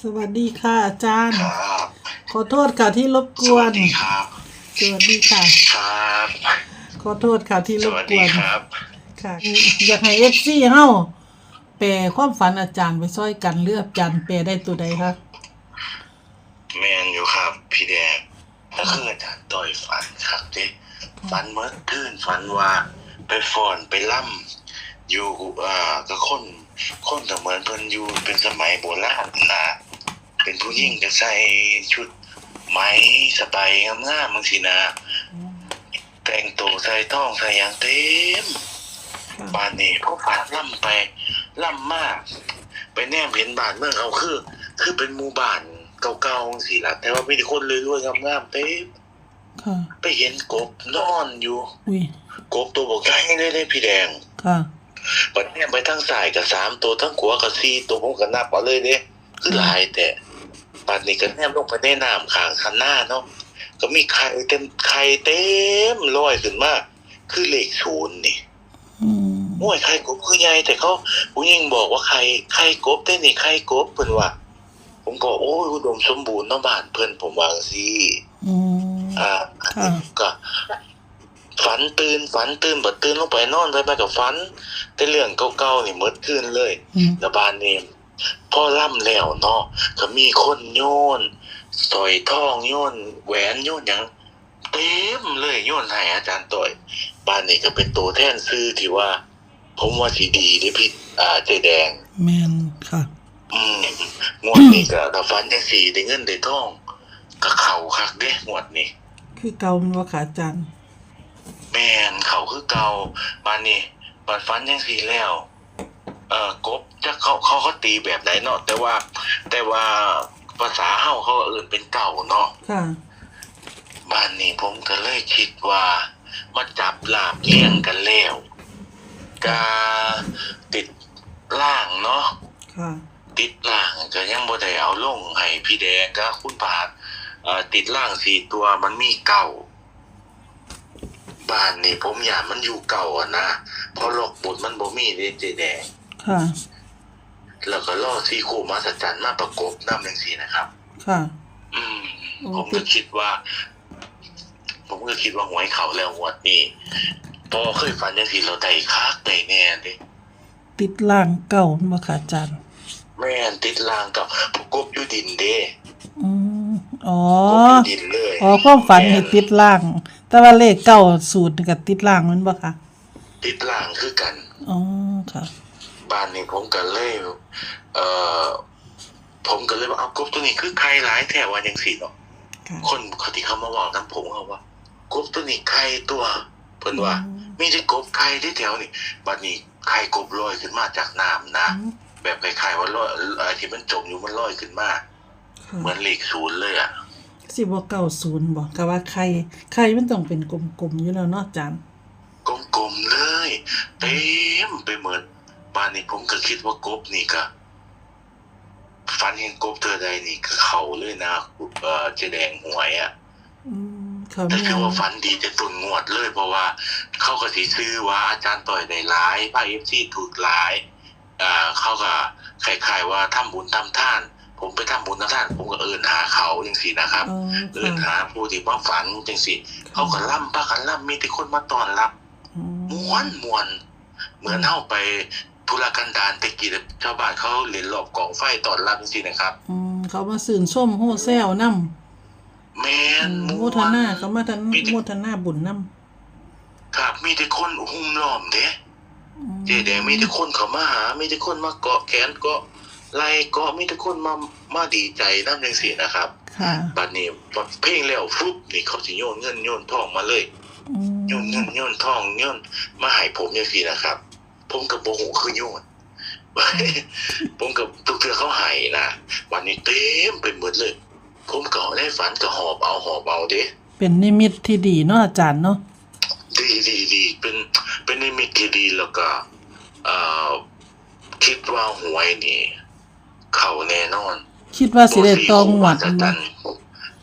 สวัสดีค่ะอาจารย์ ครับขอโทษค่ะที่รบกสววัน สดีครับ สวัสดีค่ะ ครับ ขอโทษค่ะที่สรบวัสกดีวนครับ ค่ะ อยากให้เอฟซีเฮาแปลความฝันอาจารย์ไปซ้อยกันเลือกอาจารย์แปลได้ตัวใดคะแมนอยู่ครับ พี่แดงก็คืออาจารย์ต่อยฝันครับเด้ฝันเมื่อคืนฝันว่า ไปฟ้อนไปล่ำอยู่อ่าก็คน คนก็เหมือนเพิ่นอยู่เป็นสมัยโบราณนะเป็นผู้หญิงก็ใส่ชุดไหมสบายงามๆบางสินะแต่งตัวใส่ท่องใส่หยังเต็มค่ะบ้านนี้พวกฝาล่ำไปล่ำมาก ไปแนมเห็นบ้านเมืองเขาคือ คือเป็นหมู่บ้านเก่าๆสิล่ะ แต่ว่ามีแต่คนรวยๆงามๆเต็มค่ะไปเห็นกบนอนอยู่อุ้ยกบตัวบอกใหญ่เลยเลยพี่แดงค่ะ บัดแนมไปทั้งสายกับสามตัวทั้งขวากับสี่ตัวผมก็นับเอาเลยเด้คือหลายแต่บัดนี้ก็แนมลงไปในน้ำข้างคันหน้าเนาะก็มีไข่เต็มไข่เต็มลอยขึ้นมาคือเลขศูนย์นี่อืมโอ้ยไข่กบคือใหญ่แต่เขาผู้หญิงบอกว่าไข่ไข่กบได้นี่ไข่กบเพิ่นว่าผมก็โอ้ยอุดมสมบูรณ์เนาะบ้านเพิ่นผมว่าสิอืมอ่าค่ะก็ ฝันตื่นฝันตื่นบ่ตื่นลงไปนอนไปไปกับฝันแต่เรื่องเก่าๆนี่หมดคืนเลยอืมแล้วบ้านนี้พอล่ำแล้วเนาะก็มีคนโยนสร้อยทองโยนแหวนโยนหยังเต็มเลยโยนให้อาจารย์ต่อยบ้านนี้ก็เป็นตัวแทนซื้อที่ว่า ผมว่าสีดีเด้พี่อ่าเจแดง แมนค่ะ อืมงวดนี้ก็ถ้าฟันจังสีได้เงินได้ทองก็เข่าคักเด้งวดนี้ คือเก่ามันว่าค่ะอาจารย์ แม่นเข่าคือเก่าบ้านนี้บัดฟันจังสีแล้ว เอ่อกบจะเขาเขาเขาตีแบบไหนเนาะแต่ว่า แต่ว่าภาษาเฮาเขาเอื่นเป็นเก่าเนาะค่ะบ้านนี้ผมก็เลยคิดว่ามาจับลาบเลี้ยงกันแล้วกาติดล่างเนาะค่ะติดล่างก็ยังบ่ได้เอาลงให้พี่แดงกับคุณผาดเอ่อติดล่างสี่ตัวมันมีเก่า บ้านนี่ผมอยากมันอยู่เก่าอะนะเพราะโลกบุญมันบ่มีเด้เจแดงค่ะ แล้วก็ล่อซีคู่มาสัจจันมาประกบนำจังซี่นะครับ ค่ะ อืมโอ้ผมก็คิดว่า ผมก็คิดว่าหวยเขาแล้วงวดนี้พอเคยฝันจังซี่เราได้คักได้แน่เด้ติดล่างเก่ามันว่าค่ะอาจารย์ แม่นติดล่างกับประกบอยู่ดินเด้อืมอ๋อประกบอยู่ดินเลย อ๋อความฝันให้ติดล่าง แต่ว่าเลขเก้าสูตรนี่ก็ติดล่างแมันบ่ค่ะติดล่างคือกัน อ๋อค่ะ บ้านนี้ผมก็เลยเอ่อผมก็เลยว่าเอากบตัวนี้คือใครหลายแถวว่าจังสี่เนาะค่ะคนเขาที่เขามาบอกน้ำผมเขาว่ากบตัวนี้ใครตัวเพิ่นว่าอืมมีแต่กบใครที่แถวนี่บัดนี้ใครกบลอยขึ้นมาจากน้ำนะอืมแบบคล้ายๆว่าลอยเอ่อที่มันจมอยู่มันลอยขึ้นมาค่ะเหมือนเลขศูนย์เลยอะ สิบ่เก้าศูนย์บอกก็ว่าไข่ไข่มันต้องเป็นกลมๆอยู่แล้วเนาะอาจารย์กลมๆเลยเต็มไปเหมือนบ้านนี้ผมก็คิดว่ากบนี่ก็ฟันเห็นกบเธอใดนี่คือเขาเลยนะเอ่อเจแดงหวยอะอืมเขาแต่มีคือว่าฟันดีจะตุนงวดเลยเพราะว่า เขาก็สีซื้อว่าอาจารย์ต่อยได้ร้ายพระเอฟซีถูกร้ายอ่าเขาก็คล้ายๆว่าทำบุญทำท่าน ผมไปทำบุญทำท่านผมก็เอินหาเขาจังสีนะครับอ๋อเอินค่ะหาผู้ที่ว่าฝันจังสีเขาก็ล่ำปากันล่ำมีแต่คนมาต้อนรับอืมม้วนมวน เหมือนเข้าไปธุรกันดารตะกี้ชาวบ้านเขาเล่นรอบกองไฟต้อนรับจังสีนะครับอืมเขามาสื่นส้มโฮแซวนำแมนโมทนาเขามาทันมีแต่โมทนาบุญนำครับมีแต่คนหุ้มล้อมเด้เจแดงมีแต่คนเขามาหามีแต่คนมาเกาะแขนเกาะ ไหล่เกาะมีแต่คนมามาดีใจน้ำจังสีนะครับค่ะบัดนี้พอเพลงแล้วฟุบนี่เขาสิโยนเงินโยนทองมาเลยอืมโยนเงินโยนทองโยนมาให้ผมจังสีนะครับ ผมกับโบหูคือโยนผมกับทุกเทือเขาให้นะวันนี้เต็มไปหมดเลย ผมก็ได้ฝันก็หอบเอาหอบเอาเด้เป็นนิมิตที่ดีเนาะอาจารย์เนาะดีดีดีเป็นเป็นนิมิตที่ดีแล้วก็เอ่อคิดว่าหวยนี่ เข้าแน่นอนคิดว่าสิได้ตองหวัดจับ่จัน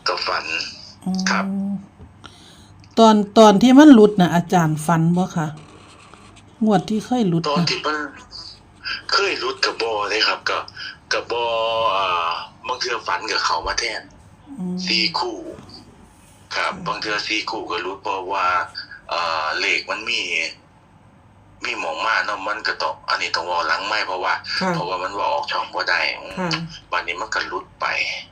ก็ฝัน ครับอืมตอนตอนที่มันหลุดน่ะอาจารย์ฝันบ่ค่ะงวดที่เคยหลุดตอนน่ะที่มันเคยรุดกับบอเลยครับกับกับบออ่าางเทื่อฝันกับเขามาแทนอืมสี่คู่ ครับ บางเทื่อสี่คู่ก็รู้เพราะว่าเอ่อเลขมันมี มีหมองมาเนาะมันก็ต้องอันนี้ต้องเวอหลังไม่เพราะว่าค่ะเพราะว่ามันว่าออกช่องบ่ได้ค่ะวันนี้มันก็หลุดไปค่ะ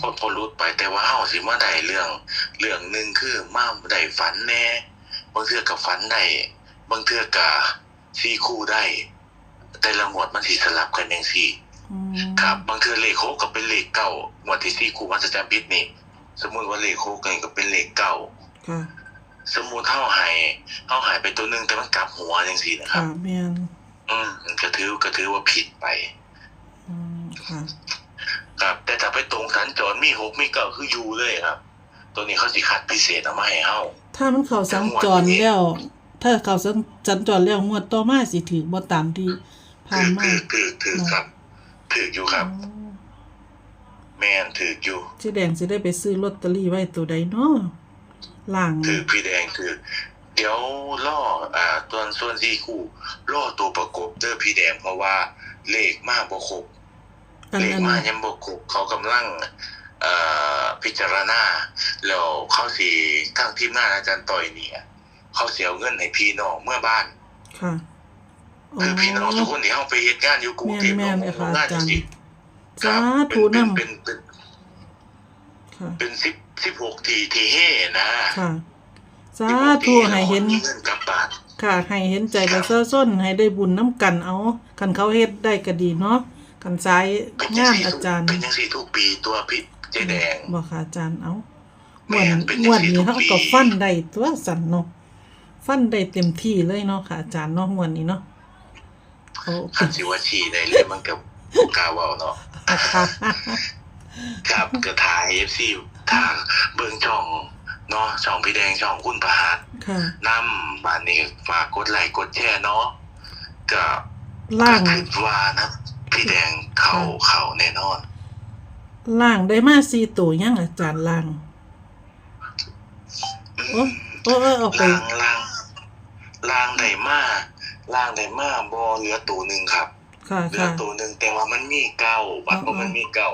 พอพอหลุดไปแต่ว่าเฮาสิมาได้เรื่อง เรื่องหนึ่งคือมาได้ฝันแน่บางเทื่อกับฝันได้บางเทื่อกับสี่คู่ได้ แต่ละงวดมันสิสลับกันจังซี่อืมครับบางเทื่อเลขโคกก็เป็นเลขเก้างวดที่สี่คู่มันจะจำผิดนี่ สมมุติว่าเลขโคกนี่ก็เป็นเลขเก้าค่ะ สมมุติเฮาหายเฮาหายไปตัวหนึงแต่มันกลับหัวจังซี่นะครัค่ะบแม่นอืมก็ถือก็ถือว่าผิดไปอืมค่ะครับ แต่ถ้าไปตรงสัญจรมีหกมีเก้าคืออยู่เลยครับ ตัวนี้เขาสิคัดพิเศษเอามาให้เฮาถ้ามันเข้าสัญจรแล้ว ถ้าเข้าสัญสัญจรแล้วงวดต่อมาสิถือบ่ตามที่ผ่าถืนอมาถือถือถือครับถืออยู่ครับอ๋อแม่นถืออยู่เจ๊แดงสิได้ไปซื้อลอตเตอรี่ไว้ตัวใดเนาะ ล่างถือพี่แดงถือ เดี๋ยวล่ออ่าตัวส่วนที่คู่ล่อตัวประกบเด้อพี่แดงเพราะว่าเลขมากบ่ครบอันเลขอันมายังบ่ครบเขากำลังเอ่อพิจารณาแล้วเขาสิทางทีมงานอาจารย์ต่อยเนี่ยเขาเสียเงินให้พี่น้องเมื่อบ้านค่ะคือพี่น้องทุกคนที่เฮาไปเฮ็ดงานอยู่กรุงเทพแม่นๆเลยค่ะงานอาจารย์สิสาธุเป็นนำเป็น เป็นค่ะเป็นสิบสิบหกทีทีเฮ่นะค่ะสาธุให้เห็นมีเงินกลับบ้านค่ะให้เห็นใจประชาชนให้ได้บุญน้ำกันเอาคันเขาเฮ็ดได้ก็ดีเนาะคันซ้ายเป็นงานสี่อาทุกจารย์เป็นยังสี่ทุกปีตัวพี่เจ๊แดงบ่ค่ะอาจารย์เอาแม่ม่วนนเป็นม่วนจังซี่นี้ทุกเฮาปีก็ฟันได้ตัวสั่นเนาะฟันได้เต็มที่เลยเนาะค่ะอาจารย์เนาะม่วนนี้เนาะโอ้คันสิว่าชีได้เลยมันกับกาเว้าเนาะ ค่ะครับก็ถ่าย FC ทางเบิ่งช่องเนาะช่องพี่แดงช่องคุณประหัสค่ะนำบ้านนี้ฝากกดไลค์กดแชร์เนาะก็ล่างก็คิดว่านะพี่แดงเข้าเข้าแน่นอน ล่างได้มาสี่ตัวยังอาจารย์ล่างโอ้โอ้เออเอาไปล่างล่างล่างได้มาล่างได้มาบ่เหลือตัวหนึงครับค่ะเหลือค่ะตัวหนึ่งแต่ว่ามันมีเก้าบัตรอ๋อว่ามันมีเก้า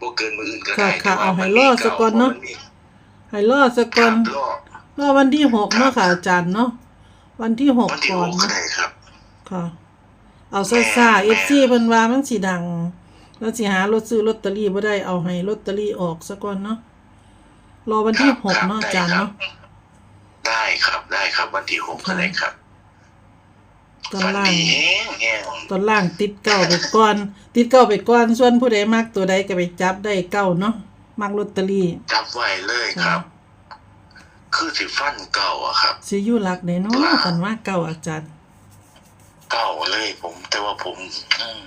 บ่เกินมืออื่นก็ค่ะได้ค่ะแต่ว่าเอาให้มันรมีอดซะก่อนเนาะพรมัมีให้รอสักคก่อรันบรอดรอวันที่หกเนาะค่ะอาจารย์เนาะวันที่หกวันที่ก่หอนกก็เนาะได้ครับค่ะ เอาซ่าซ่าเอฟซีเพิ่นว่ามันสิดังแล้วสิหารถซื้อลอตเตอรี่บ่ได้เอาให้ลอตเตอรี่ออกซะก่อนเนาะรอวันที่หกเนาะอาจารย์เนาะได้ครับได้ครับวันที่หกก็ได้ครับ ตอนฝันล่างดีแห้งแห้งตอนล่างติดเก้าไปก่อน ติดเก้าไปก่อน ส่วนผู้ใดมักตัวใดก็ไปจับได้เก้าเนาะมักลอตเตอรี่ จับไว้เลยครับ คือสิฟันเก่าอะครับสิอยู่หลักได้เนาะกันว่าเก้าอาจารย์ เก่าเลยผม แต่ว่าผมอืม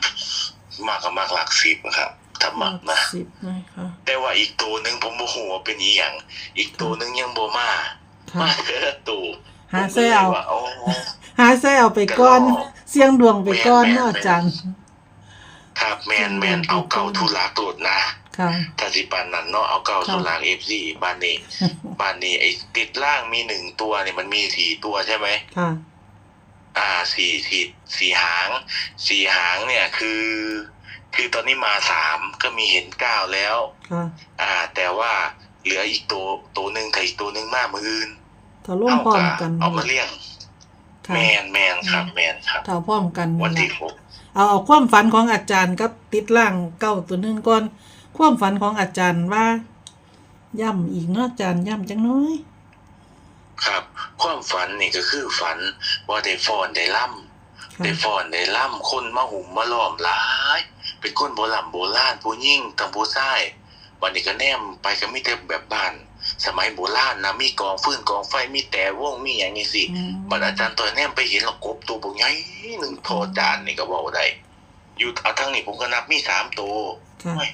มากกับมากหลักสิบอะครับถ้ามักนะสิบนะคะแต่ว่าอีกตัวหนึ่งผมบ่ฮู้ว่าเป็นอีหยังอีกตัวหนึ่งยังบ่มาค่ะมาเด้อตัว หาใส่เอาผมก็ลยว่าโอ้หาใส่เอาไปก่อนก็รอเสี่ยงดวงไปก่อนแม่นๆเนาะอาจารย์ครับแมนแมนเอาเก่าทุลักตัวนะค่ะถ้าสิปานนั้นเนาะเอาเก่าทุลักเอฟซีบ้านนี้บ้านนี้ไอ้ติดล่างมีหนึ่งตัวเนี่ยมันมีสี่ตัวใช่ไหมค่ะอ่าสี่สี่สี่หางสี่หางเนี่ยคือ คือตอนนี้มาสามก็มีเห็นเก้าแล้วค่ะอ่า แต่ว่าเหลืออีกตัวตัวหนึ่งแต่อีกตัวหนึ่งมามืออื่น ถ้าร่วมพร้อมกันเอามาเลี้ยงค่ะแมนแมนครับแมนครับถ้าพร้อมกันวันนี่ที่ล่ะหกเอาเอาความฝันของอาจารย์กับติดล่างเก้าตัวหนึงก่อน ความฝันของอาจารย์ว่า ย่ำอีกเนาะอาจารย์ย่ำจังน้อย ครับ ความฝันนี่ก็คือฝันว่าได้ฟ้อนได้ล่ค่ะได้ฟ้อนได้ล่ำคนมาหุ่มมาล้อมหลาย เป็นคนโบราณโบราณผู้ยิ่งทั้งผู้ชายวันนี้ก็แนมไปก็มีแต่แบบบ้าน สมัยโบราณนะมีกองฟืนกองไฟมีแต่วงมีอย่างนี้สิอืมบัดอาจารย์ตัวแนมไปเห็นแล้วกบตัวบกใหญ่หนึ่งโทอจานนี่ก็บอกได้อยู่เอาทั้งนี้ผมก็นับมีสามตัวค่ะโอ้ย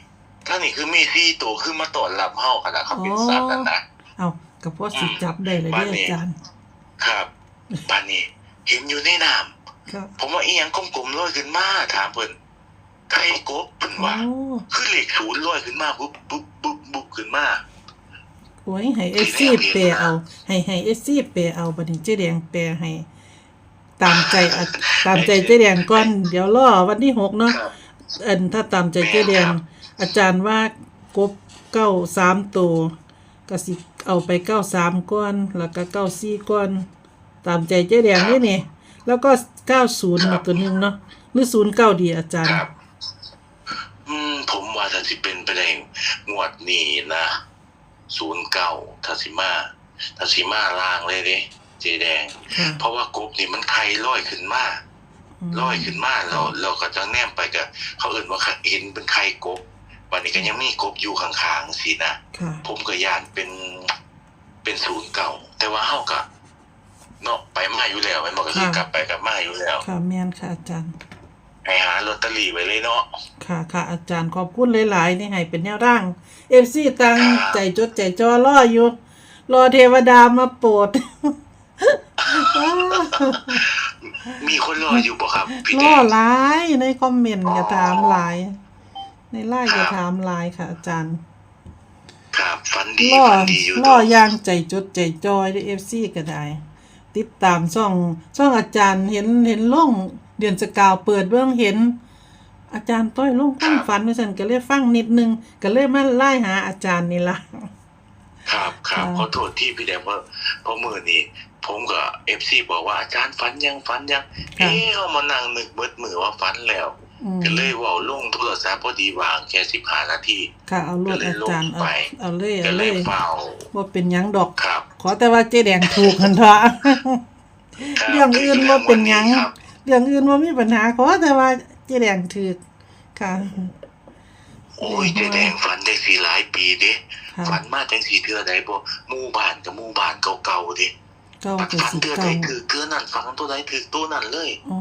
ทั้งนี้คือมีสี่ตัวคือมาต้อนรับเฮาขนาดเขาเป็นสัตว์นั่นนะเอากับพ่อสิจับได้เลยเด้ออาจารย์ ครับปานนี้เห็นอยู่ในน้ำครับผมว่าอีหยังกลมๆลอยขึ้นมาถามเพิ่นไข่กบเพิ่นโอ้ว่าคือเลขศูนย์ลอยขึ้นมาปุ๊บปุ๊บปุ๊บปุ๊บขึ้นมา โอ้ยให้เอสซีแปลเอา ให้ให้เอสซีแปลเอาบัดนี้เจ๊แดงแปลให้ ตามใจอะตามใจเจ๊แดงก่อน เดี๋ยวรอวันที่หกเนาะครับเอินถ้าตามใจเจ๊แดง อาจารย์ว่ากบเก้าสามตัวก็สิเอาไปเก้าสามก้อน แล้วก็เก้าสี่ก้อน ตามใจเจ๊แดงนี่นี่ แล้วก็เก้าศูนย์มาตัวหนึงเนาะหรือศูนย์เก้าดีอาจารคย์ รับ อืม ผมว่าถ้าสิเป็นไปได้งวดนี้นะ ศูนย์เก้าถ้าสิมาถ้าสิมาล่างเลยเด้เจแดงค่ะเพราะว่ากบนี่มันไข่ลอยขึ้นมามลอยขึ้นมาเราเราก็จะแนมไปกับเขาเอื่นว่าเห็นเป็นไข่กบวันนี้ก็ยังมีกบอยู่ข้างๆสินะค่ะผมก็ย่านเป็นเป็นศูนย์เก่า แต่ว่าเฮาก็เนาะไปมาอยู่แล้วแมันบอกก็คือค่ะกลับไปกลับมาอยู่แล้วค่ะแม่นค่ะอาจารย์ ให้หาลอตเตอรี่ไว้เลยเนาะค่ะค่ะอาจารย์ขอบคุณหลายๆนี่ให้เป็นแนวร่างเอฟซีตังครับใจจดใจจ่อรออยู่ รอเทวดามาโปรดมีคนรออยู่บ่ครับพี่รแดองหลายในคอมเมนต์อย่าถามหลาย ในไลน์อย่าครับถามหลายค่ะ อาจารย์ครับฝันดีรอฝันดีอยู่รตัอวอย่างใจจดใจจอยด้วยเอฟซีก็ได้ ติดตามช่องช่องอาจารย์เห็นเห็นล่ง เดือนสกาวเปิดเบื้องเห็น อาจารย์ต้อยลงความฝันไม่สันก็เลยฟังนิดนึงก็เลยมาไล่หาอาจารย์นี่ละครับครับค่ะขอโทษที่พี่แดงเพราะเพราะมือนี้ผมกับเอฟซีบอกว่าอาจารย์ฝันยังฝันยังค่ะเอ๊ะเขามานั่งนึกเบิดมือว่าฝันแล้วอืมก็เลยเว่าลงโทรศัพท์พอดีวางแค่สิบห้านาทีค่ะเอาลวดอาจารย์เอาเอาเลยก็เอาเลเลยยเฝ้าว่าเป็นหยังดอกครับ ขอแต่ว่าเจ๊แดงถูกกันเถอะคบเรื่องอื่นว่าเป็นหยังครับ เรื่องอื่นว่ามีปัญหาขอแต่ว่าเจ๊แดงถูกค่ะ โอ้ยเจ๊แดงฝันได้สี่หลายปีเด้ค่ะ ฝันมาจังสี่เทื่อใดบ่หมู่บ้านกับหมู่บ้านเก่าๆเด้เก้าฝันกับฝันสิบเทื่อเก้าใดคือเทื่อนั้นฝันตัวใดคือตัวนั้นเลย อ๋อ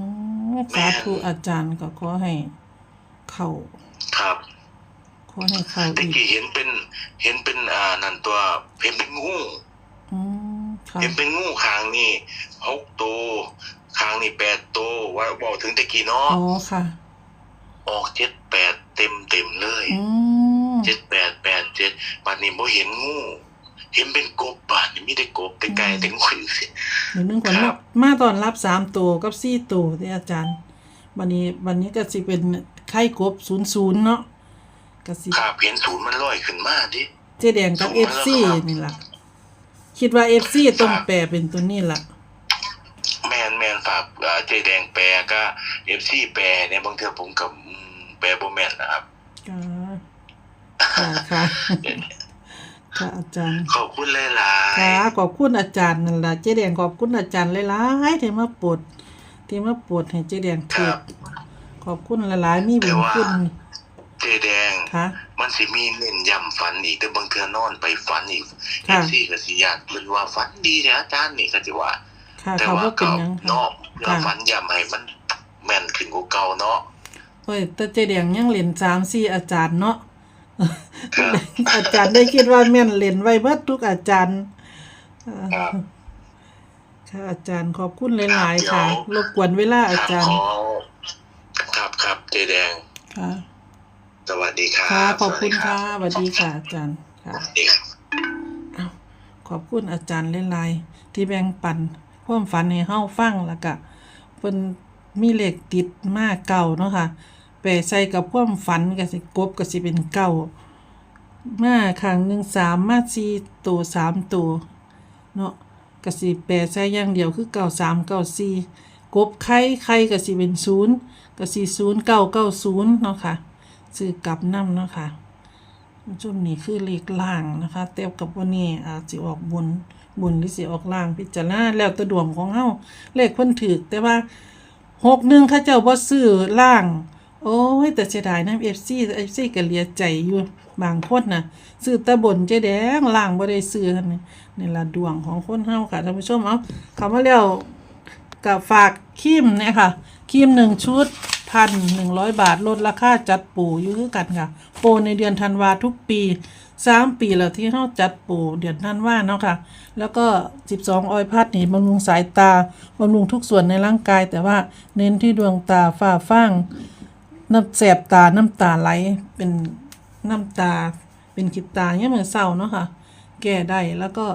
สาธุอาจารย์ก็ขอให้ เข้าครับขอให้เข้าตะอีกกี้เห็นเป็น เห็นเป็นอ่านั่นตัวเห็นเป็นงู อืมค่ะ เห็นเป็นงูคางนี่หกตัว คางนี่แปดตัวว่าบอกถึงตะกี้เนาะอ๋อค่ะ ออกเจ็ดแปดเต็มเต็มๆเลยอืมเจ็ดแปดแปดเจ็ดบัดนี้บ่เห็นงู เห็นเป็นกบบัดนี้มีแต่กบแต่ไก่แต่งูสิเดี๋ยวนึงก่อนครัมาบมาตอนรับสามตัวกับสี่ตัวที่อาจารย์วันนี้วันนี้ก็สิเป็นไข่กบศูนย์ศูนย์เนาะก็สิครับเห็นศูนย์มันลอยขึ้นมาดิเจ๊แดงกับเอฟซีนี่ล่ะคิดว่าเอฟซีต้องแปลเป็นตัวนี้ล่ะแมนแม นฝากอ่าเจแดงแปลก็เอฟซีแปลเนี่ยบางเทื่อผมกับอืมแปลบ่แม่นนะครับค่ะค่ะค่ะอาจารย์ขอบคุณหลายค่ะขอบคุณอาจารย์นั่นล่ะเจ๊แดงขอบคุณอาจารย์หลายๆที่มาโปรดที่มาโปรดให้เจ๊แดงๆคถูรักบขอบคุณหลายๆมีบุญคุณเจแดงค่ะมันสิมีเน้นย้ำฝันอีกแต่บางเทื่อนอนไปฝันอีกเอค่ะฟซีก็สิญาติเพิ่นว่าฝันดีแท้อาจารย์นี่ก็สิว่า ค่ะแต่เขาว่าบ่เป็นก็หยังค่ะ เนาะเราค่ะ ฝันย้ำให้มันแม่นขึ้นกว่าเก่าเนาะโอ้ยแต่เจ๊แดงยังเล่น3 4อาจารย์เนาะ ครับ อาจารย์ได้คิดว่าแม่นเล่นไว้เบิดทุกอาจารย์อ่าครับ ค่ะอาจารย์ขอบคุณหลายครับๆค่ะรบกวนเวลาอาครับจารขย์อครับครับเจแดง ค่ะ สวัสดีครับค่ะขอบคุณสวัสดีค่ะสวัสดีค่ะอาจารย์ค่ะสวัสดีครับอ้าวขอบคุณอาจารย์หลายๆที่แบ่งปัน ความฝันให้เฮาฟังแล้วก็เพิ่นมีเลขติดมาเก่าเนาะค่ะแปลใส่กับความฝันก็สิกบก็สิเป็นเก่ามาครั้งหนึ่งสามมาสี่ตัวสามตัวเนาะก็สิแปลใส่อย่างเดียวคือเก่าสามเก่าสี่กบไข่ไข่ก็สิเป็นศูนย์ก็สิศูนย์เก้าเก้าศูนย์เนาะค่ะซื้อกลับนํเนาะค่ะ จุดนี้คือเลขล่างนะคะเทียบกับวันนี้อาจสิออกบนบนหรือสิออกล่างพิจารณาแล้วแต่ดวงของเฮาเลขเพิ่นถูกแต่ว่าหกหนึ่งเขาเจ้าบ่ซื้อล่าง โอ้ยแต่เสียดายนะ FC FC ก็เลียใจอยู่บางคนนะซื้อต่บนเจ๊แดงล่างบ่ได้ซื้อนนี่นี่ละดวงของคนเฮาค่ะท่านผู้ชมเอาเข้ามาแล้วกับฝากครีมเนี่ยค่ะครีมหนึ่งชุดพันหนึ่งร้อยบาทลดราคาจัดปูอยู่คือกันค่ะ โปรในเดือนธันวาทุกปีสามปีแล้วที่เขาจัดปูเดือนธันวาเนาะค่ะ แล้วก็สิบสองออยพัดนี่บำรุงสายตาบำรุงทุกส่วนในร่างกาย แต่ว่าเน้นที่ดวงตาฝ้าฟางน้ำแสบตาน้ำตาไหลเป็นน้ำตาเป็นขีดตาเนี่ยเหมือนเศร้าเนาะค่ะ แก้ได้แล้วก็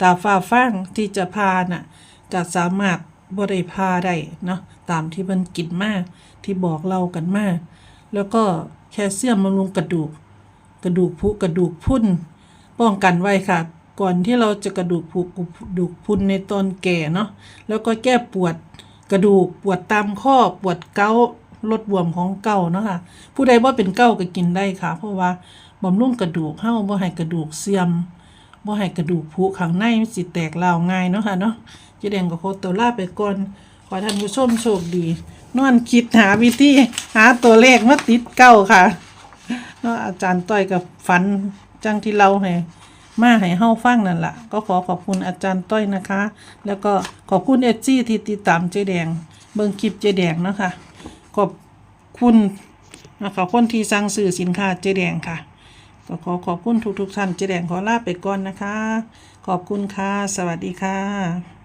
ตาฝ้าฟางที่จะพาน่ะก็สามารถบริพาได้เนาะตามที่เพิ่นกินมากที่บอกเล่ากันมาก แล้วก็แคลเซียมบำรุงกระดูก กระดูกผุกระดูกพรุนป้องกันไว้ค่ะ ก่อนที่เราจะกระดูกผุกระดูกพรุนในตอนแก่เนาะแล้วก็แก้ปวดกระดูกปวดตามข้อปวดเกาลดบวมของเก่าเนาะค่ะผู้ใดว่าเป็นเก่าก็กินได้ค่ะ เพราะว่าบำรุงกระดูกเฮ้าบ่ให้กระดูกเสื่อมบ่ให้กระดูกผุข้างในมันสิแตกราวง่ายเนาะค่ะเนาะเจ๊แดงก็ขอตัวลาไปก่อน อท่านผู้ชมโชคดี นอนคิดหาวิธีหาตัวเลขมาติดเก้าค่ะเนาะอาจารย์ต้อยกับฝันจังที่เราให้มาให้เฮาฟังนั่นละก็ขอขอบคุณอาจารย์ต้อยนะคะ แล้วก็ขอบคุณเอจี้ที่ติดตามเจแดง เบิ่งคลิปเจแดงเนาะคะขอบคุณนะคะคนที่สั่งซื้อสินค้าเจแดงค่ะก็ขอขอบคุณทุกๆท่านเจแดงขอลาไปก่อนนะคะ ขอบคุณค่ะ สวัสดีค่ะ